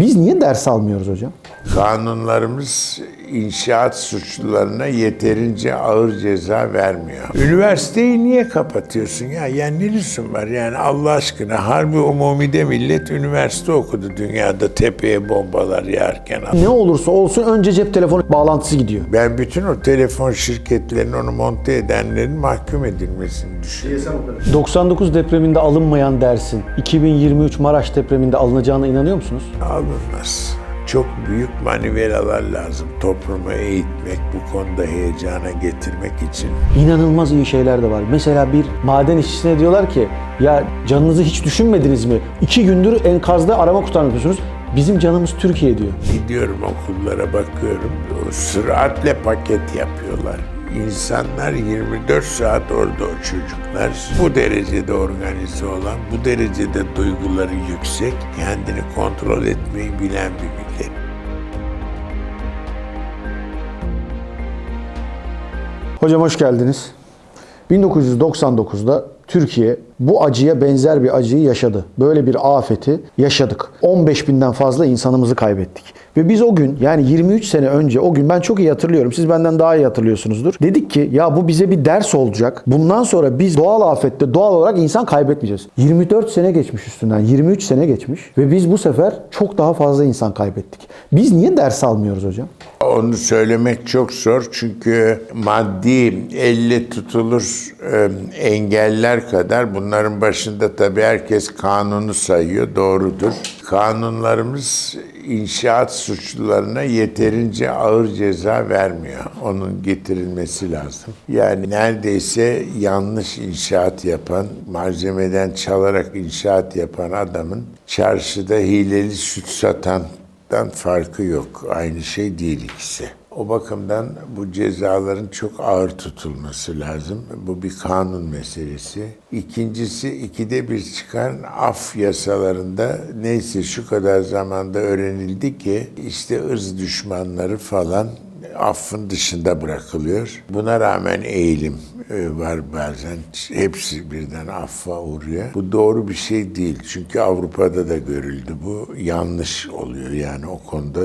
Biz niye ders almıyoruz hocam? Kanunlarımız inşaat suçlularına yeterince ağır ceza vermiyor. Üniversiteyi niye kapatıyorsun ya? Yani ne lüzum var yani Allah aşkına harbi umumide millet üniversite okudu dünyada tepeye bombalar yağarken. Ne olursa olsun önce cep telefonu bağlantısı gidiyor. Ben bütün o telefon şirketlerinin onu monte edenlerin mahkum edilmesini düşünüyorum. 99 depreminde alınmayan dersin 2023 Maraş depreminde alınacağına inanıyor musunuz? Alınmaz. Çok büyük manivelalar lazım toplumu eğitmek, bu konuda heyecana getirmek için. İnanılmaz iyi şeyler de var. Mesela bir maden işçisine diyorlar ki ya canınızı hiç düşünmediniz mi? İki gündür enkazda arama kurtarıyorsunuz. Bizim canımız Türkiye diyor. Gidiyorum okullara bakıyorum. Süratle paket yapıyorlar. İnsanlar 24 saat orada o çocuklar. Bu derecede organize olan, bu derecede duyguları yüksek, kendini kontrol etmeyi bilen bir millet. Hocam hoş geldiniz. 1999'da Türkiye bu acıya benzer bir acıyı yaşadı. Böyle bir afeti yaşadık. 15 binden fazla insanımızı kaybettik. Ve biz o gün yani 23 sene önce o gün ben çok iyi hatırlıyorum. Siz benden daha iyi hatırlıyorsunuzdur. Dedik ki ya bu bize bir ders olacak. Bundan sonra biz doğal afette doğal olarak insan kaybetmeyeceğiz. 24 sene geçmiş üstünden. 23 sene geçmiş. Ve biz bu sefer çok daha fazla insan kaybettik. Biz niye ders almıyoruz hocam? Onu söylemek çok zor çünkü maddi elle tutulur engeller kadar bunların başında tabii herkes kanunu sayıyor, doğrudur. Kanunlarımız inşaat suçlularına yeterince ağır ceza vermiyor. Onun getirilmesi lazım. Yani neredeyse yanlış inşaat yapan, malzemeden çalarak inşaat yapan adamın çarşıda hileli süt satan dan farkı yok. Aynı şey değil ikisi. O bakımdan bu cezaların çok ağır tutulması lazım. Bu bir kanun meselesi. İkincisi ikide bir çıkan af yasalarında neyse şu kadar zamanda öğrenildi ki işte ırz düşmanları falan affın dışında bırakılıyor. Buna rağmen eğilim e, var bazen. Hepsi birden affa uğruyor. Bu doğru bir şey değil. Çünkü Avrupa'da da görüldü bu. Yanlış oluyor yani o konuda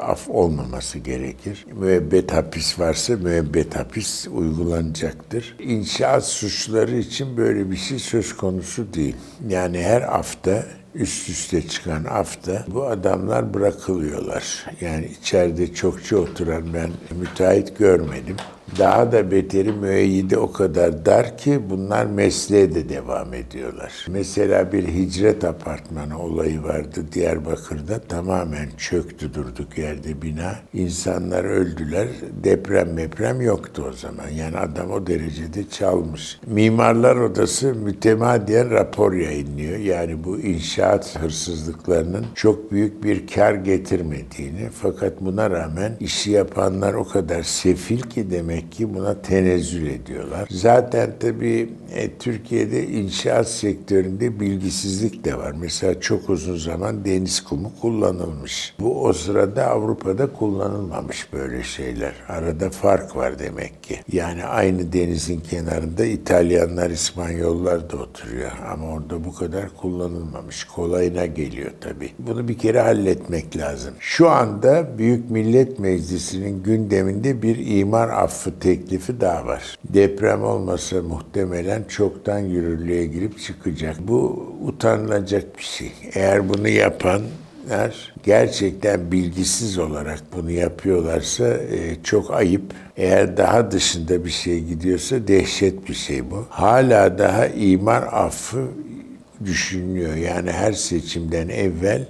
af olmaması gerekir. Müebbet hapis varsa müebbet hapis uygulanacaktır. İnşaat suçları için böyle bir şey söz konusu değil. Yani her hafta üst üste çıkan hafta bu adamlar bırakılıyorlar. Yani içeride çokça oturan ben müteahhit görmedim. Daha da beteri müeyyide o kadar dar ki bunlar mesleğe de devam ediyorlar. Mesela bir hicret apartmanı olayı vardı Diyarbakır'da. Tamamen çöktü durduk yerde bina. İnsanlar öldüler. Deprem meprem yoktu o zaman. Yani adam o derecede çalmış. Mimarlar Odası mütemadiyen rapor yayınlıyor. Yani bu inşaat hırsızlıklarının çok büyük bir kar getirmediğini fakat buna rağmen işi yapanlar o kadar sefil ki demek ki buna tenezzül ediyorlar. Zaten tabii e, Türkiye'de inşaat sektöründe bilgisizlik de var. Mesela çok uzun zaman deniz kumu kullanılmış. Bu o sırada Avrupa'da kullanılmamış böyle şeyler. Arada fark var demek ki. Yani aynı denizin kenarında İtalyanlar, İspanyollar da oturuyor. Ama orada bu kadar kullanılmamış. Kolayına geliyor tabii. Bunu bir kere halletmek lazım. Şu anda Büyük Millet Meclisi'nin gündeminde bir imar affı teklifi daha var. Deprem olmasa muhtemelen çoktan yürürlüğe girip çıkacak. Bu utanılacak bir şey. Eğer bunu yapanlar gerçekten bilgisiz olarak bunu yapıyorlarsa e, çok ayıp. Eğer daha dışında bir şey gidiyorsa dehşet bir şey bu. Hala daha imar affı düşünülüyor. Yani her seçimden evvel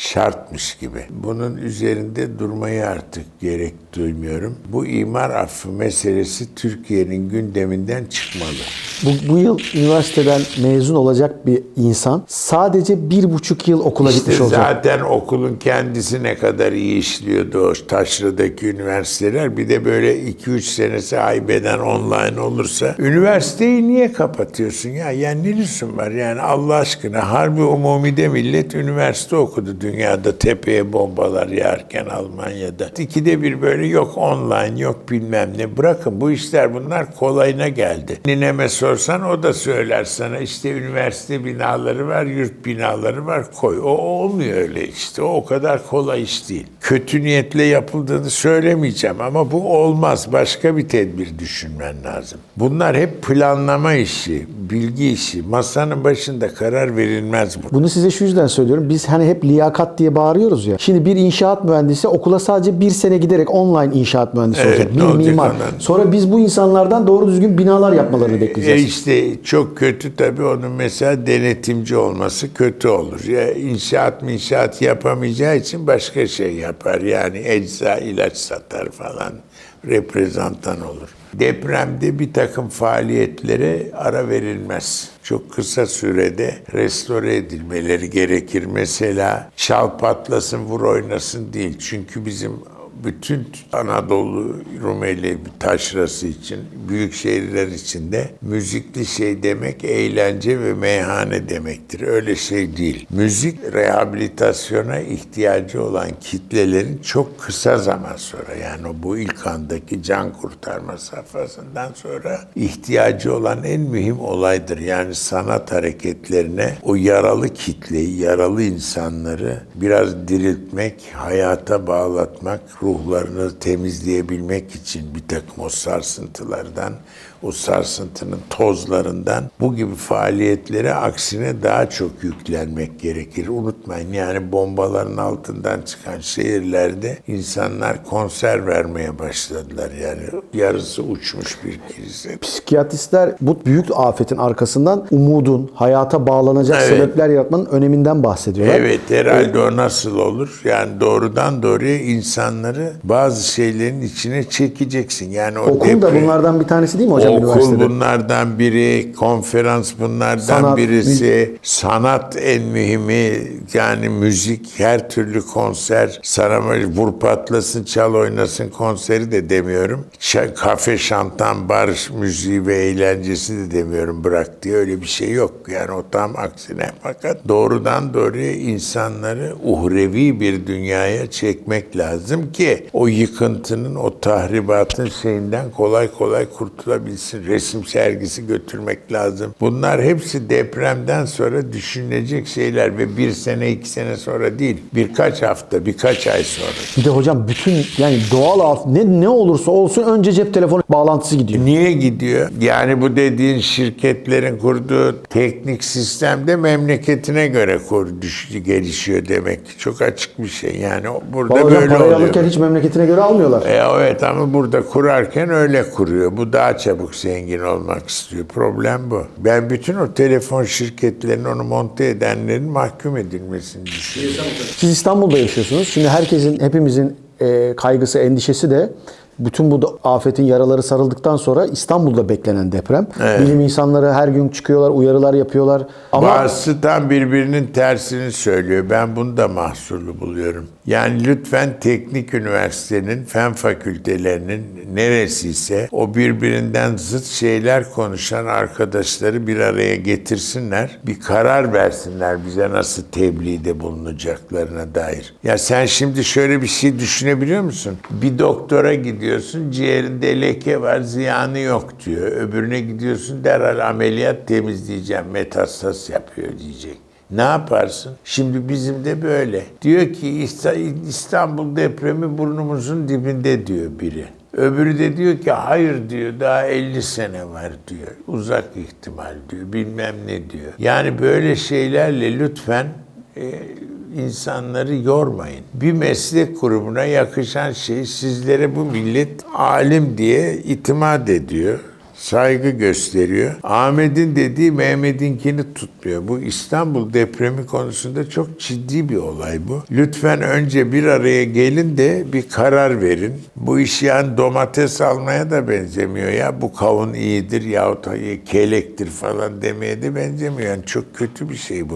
şartmış gibi. Bunun üzerinde durmayı artık gerek duymuyorum. Bu imar affı meselesi Türkiye'nin gündeminden çıkmalı. Bu, bu yıl üniversiteden mezun olacak bir insan sadece bir buçuk yıl okula İşte gitmiş olacak. zaten okulun kendisi ne kadar iyi işliyordu o taşradaki üniversiteler. Bir de böyle 2-3 senesi haybeden online olursa üniversiteyi niye kapatıyorsun ya? Yani ne lüzum var yani Allah aşkına harbi umumide millet üniversite okudu dünyada tepeye bombalar yağarken Almanya'da. İkide bir böyle yok online yok bilmem ne. Bırakın bu işler bunlar kolayına geldi. Nineme sor sorsan o da söyler sana işte üniversite binaları var, yurt binaları var koy. O, olmuyor öyle işte. O o kadar kolay iş değil. Kötü niyetle yapıldığını söylemeyeceğim ama bu olmaz. Başka bir tedbir düşünmen lazım. Bunlar hep planlama işi, bilgi işi. Masanın başında karar verilmez bu. Bunu size şu yüzden söylüyorum. Biz hani hep liyakat diye bağırıyoruz ya. Şimdi bir inşaat mühendisi okula sadece bir sene giderek online inşaat mühendisi Evet, olacak. Bir mimar. ondan? Sonra biz bu insanlardan doğru düzgün binalar yapmalarını E bekleyeceğiz. İşte çok kötü tabii onun mesela denetimci olması kötü olur. Ya inşaat inşaat yapamayacağı için başka şey yapar. Yani ecza ilaç satar falan. Reprezentan olur. Depremde bir takım faaliyetlere ara verilmez. Çok kısa sürede restore edilmeleri gerekir. Mesela çal patlasın vur oynasın değil. Çünkü bizim bütün Anadolu Rumeli taşrası için, büyük şehirler için de müzikli şey demek eğlence ve meyhane demektir. Öyle şey değil. Müzik rehabilitasyona ihtiyacı olan kitlelerin çok kısa zaman sonra yani bu ilk andaki can kurtarma safhasından sonra ihtiyacı olan en mühim olaydır. Yani sanat hareketlerine o yaralı kitleyi, yaralı insanları biraz diriltmek, hayata bağlatmak, ruhlarını temizleyebilmek için bir takım o sarsıntılardan, o sarsıntının tozlarından bu gibi faaliyetlere aksine daha çok yüklenmek gerekir. Unutmayın yani bombaların altından çıkan şehirlerde insanlar konser vermeye başladılar. Yani yarısı uçmuş bir kilise. Psikiyatristler bu büyük afetin arkasından umudun, hayata bağlanacak Evet. sebepler yaratmanın öneminden bahsediyorlar. Evet herhalde o nasıl olur? Yani doğrudan doğruya insanları bazı şeylerin içine çekeceksin. Yani o Okul da bunlardan bir tanesi değil mi hocam Okul üniversitede? bunlardan biri, konferans bunlardan Sanat, birisi, sanat en mühimi yani müzik, her türlü konser, sarama, vur patlasın, çal oynasın konseri de demiyorum. Ç- kafe, şantan, bar müziği ve eğlencesi de demiyorum bırak diye öyle bir şey yok. Yani o tam aksine fakat doğrudan doğruya insanları uhrevi bir dünyaya çekmek lazım ki o yıkıntının, o tahribatın şeyinden kolay kolay kurtulabilsin. Resim sergisi götürmek lazım. Bunlar hepsi depremden sonra düşünülecek şeyler ve bir sene, iki sene sonra değil. Birkaç hafta, birkaç ay sonra. Bir de hocam bütün yani doğal af ne ne olursa olsun önce cep telefonu bağlantısı gidiyor. Niye gidiyor? Yani bu dediğin şirketlerin kurduğu teknik sistemde memleketine göre kur, düş, gelişiyor demek ki. Çok açık bir şey. Yani burada Vallahi böyle parayı oluyor. alırken hiç memleketine göre almıyorlar. E, evet ama burada kurarken öyle kuruyor. Bu daha çabuk zengin olmak istiyor. Problem bu. Ben bütün o telefon şirketlerinin onu monte edenlerin mahkum edilmesini düşünüyorum. Siz İstanbul'da yaşıyorsunuz. Şimdi herkesin, hepimizin e, kaygısı, endişesi de bütün bu afetin yaraları sarıldıktan sonra İstanbul'da beklenen deprem. Bilim insanları her gün çıkıyorlar, uyarılar yapıyorlar. Ama Bazısı tam birbirinin tersini söylüyor. Ben bunu da mahsurlu buluyorum. Yani lütfen teknik üniversitenin, fen fakültelerinin neresiyse o birbirinden zıt şeyler konuşan arkadaşları bir araya getirsinler. Bir karar versinler bize nasıl tebliğde bulunacaklarına dair. Ya sen şimdi şöyle bir şey düşünebiliyor musun? Bir doktora gidiyorsun, ciğerinde leke var, ziyanı yok diyor. Öbürüne gidiyorsun derhal ameliyat temizleyeceğim, metastas yapıyor diyecek. Ne yaparsın? Şimdi bizim de böyle. Diyor ki İsta- İstanbul depremi burnumuzun dibinde diyor biri. Öbürü de diyor ki hayır diyor daha 50 sene var diyor. Uzak ihtimal diyor. Bilmem ne diyor. Yani böyle şeylerle lütfen e, insanları yormayın. Bir meslek grubuna yakışan şey sizlere bu millet alim diye itimat ediyor saygı gösteriyor. Ahmet'in dediği Mehmet'inkini tutmuyor. Bu İstanbul depremi konusunda çok ciddi bir olay bu. Lütfen önce bir araya gelin de bir karar verin. Bu iş yani domates almaya da benzemiyor ya. Bu kavun iyidir yahut kelektir falan demeye de benzemiyor. Yani çok kötü bir şey bu.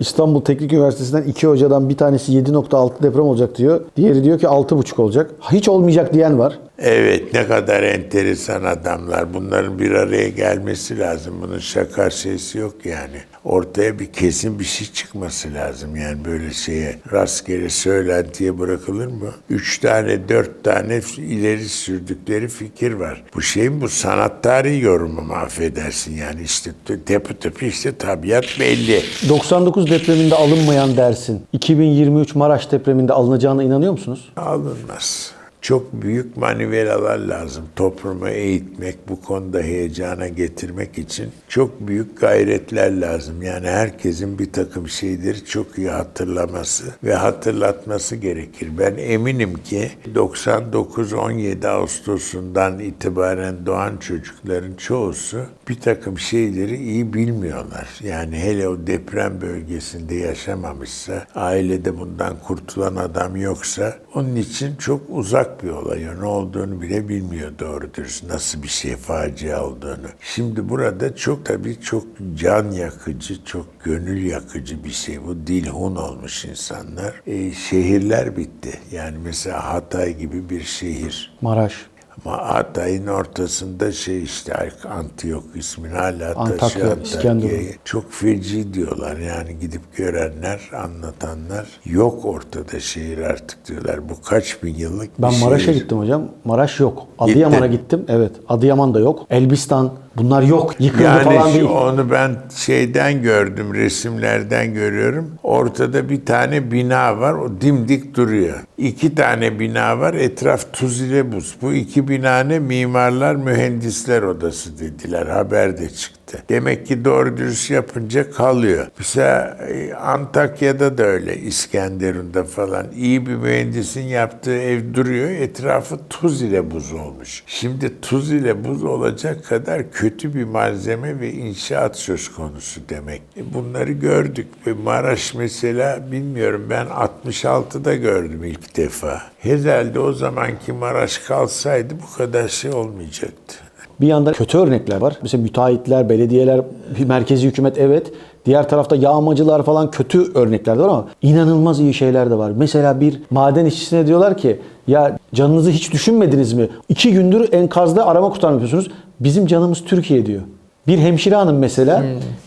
İstanbul Teknik Üniversitesi'nden iki hocadan bir tanesi 7.6 deprem olacak diyor. Diğeri diyor ki 6.5 olacak. Hiç olmayacak diyen var. Evet ne kadar enteresan adamlar. Bunların bir araya gelmesi lazım. Bunun şaka şeysi yok yani. Ortaya bir kesin bir şey çıkması lazım. Yani böyle şeye rastgele söylentiye bırakılır mı? Üç tane, dört tane ileri sürdükleri fikir var. Bu şeyin bu sanat tarihi yorumu mu affedersin yani işte tepe tepe işte tabiat belli. 99 depreminde alınmayan dersin 2023 Maraş depreminde alınacağına inanıyor musunuz? Alınmaz. Çok büyük manivelalar lazım. Toplumu eğitmek, bu konuda heyecana getirmek için çok büyük gayretler lazım. Yani herkesin bir takım şeyleri çok iyi hatırlaması ve hatırlatması gerekir. Ben eminim ki 99-17 Ağustos'undan itibaren doğan çocukların çoğusu bir takım şeyleri iyi bilmiyorlar. Yani hele o deprem bölgesinde yaşamamışsa, ailede bundan kurtulan adam yoksa onun için çok uzak bir olay. Ne olduğunu bile bilmiyor doğru dürüst. Nasıl bir şey facia olduğunu. Şimdi burada çok tabii çok can yakıcı, çok gönül yakıcı bir şey. Bu dilhun olmuş insanlar. E, şehirler bitti. Yani mesela Hatay gibi bir şehir. Maraş. Ama Hatay'ın ortasında şey işte Antiyok ismini hala Antakya. İskenderun. Çok feci diyorlar yani gidip görenler, anlatanlar. Yok ortada şehir artık diyorlar. Bu kaç bin yıllık bir Ben Maraş'a şehir. gittim hocam. Maraş yok. Adıyaman'a gittim. Evet. Adıyaman da yok. Elbistan bunlar yok. Yıkıldı Yani falan değil. onu ben şeyden gördüm, resimlerden görüyorum. Ortada bir tane bina var, o dimdik duruyor. İki tane bina var, etraf tuz ile buz. Bu iki bina ne? Mimarlar, Mühendisler Odası dediler, haber de çıktı. Demek ki doğru dürüst yapınca kalıyor. Mesela e, Antakya'da da öyle, İskenderun'da falan. iyi bir mühendisin yaptığı ev duruyor, etrafı tuz ile buz olmuş. Şimdi tuz ile buz olacak kadar kötü bir malzeme ve inşaat söz konusu demek. E, Bunları gördük ve Maraş mesela bilmiyorum ben 66'da gördüm ilk defa. Herhalde o zamanki Maraş kalsaydı bu kadar şey olmayacaktı. Bir yanda kötü örnekler var. Mesela müteahhitler, belediyeler, merkezi hükümet evet. Diğer tarafta yağmacılar falan kötü örnekler var ama inanılmaz iyi şeyler de var. Mesela bir maden işçisine diyorlar ki ya canınızı hiç düşünmediniz mi? İki gündür enkazda arama kurtarma yapıyorsunuz. Bizim canımız Türkiye diyor. Bir hemşire hanım mesela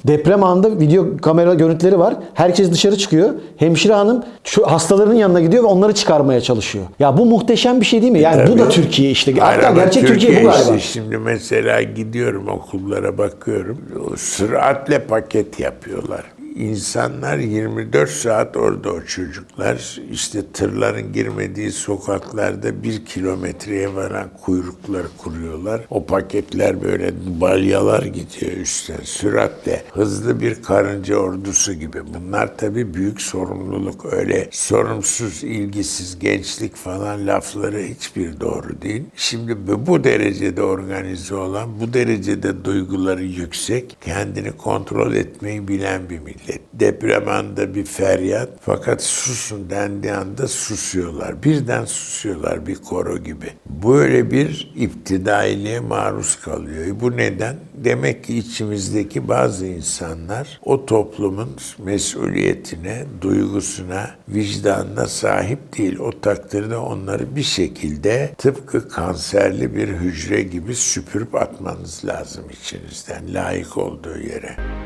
deprem anında video kamera görüntüleri var. Herkes dışarı çıkıyor. Hemşire hanım şu hastalarının yanına gidiyor ve onları çıkarmaya çalışıyor. Ya bu muhteşem bir şey değil mi? Yani bu da Tabii. Türkiye işte. Hatta gerçek Türkiye, bu galiba. işte şimdi mesela gidiyorum okullara bakıyorum. O süratle paket yapıyorlar. İnsanlar 24 saat orada o çocuklar. işte tırların girmediği sokaklarda bir kilometreye varan kuyruklar kuruyorlar. O paketler böyle balyalar gidiyor üstten süratle. Hızlı bir karınca ordusu gibi. Bunlar tabii büyük sorumluluk. Öyle sorumsuz, ilgisiz gençlik falan lafları hiçbir doğru değil. Şimdi bu- derecede organize olan, bu derecede duyguları yüksek, kendini kontrol etmeyi bilen bir millet. Anında bir feryat fakat susun dendiği anda susuyorlar. Birden susuyorlar bir koro gibi. Böyle bir iptidailiğe maruz kalıyor. Bu neden? Demek ki içimizdeki bazı insanlar o toplumun mesuliyetine, duygusuna, vicdanına sahip değil. O takdirde onları bir şekilde tıpkı kanserli bir hücre gibi süpürüp atmanız lazım içinizden layık olduğu yere.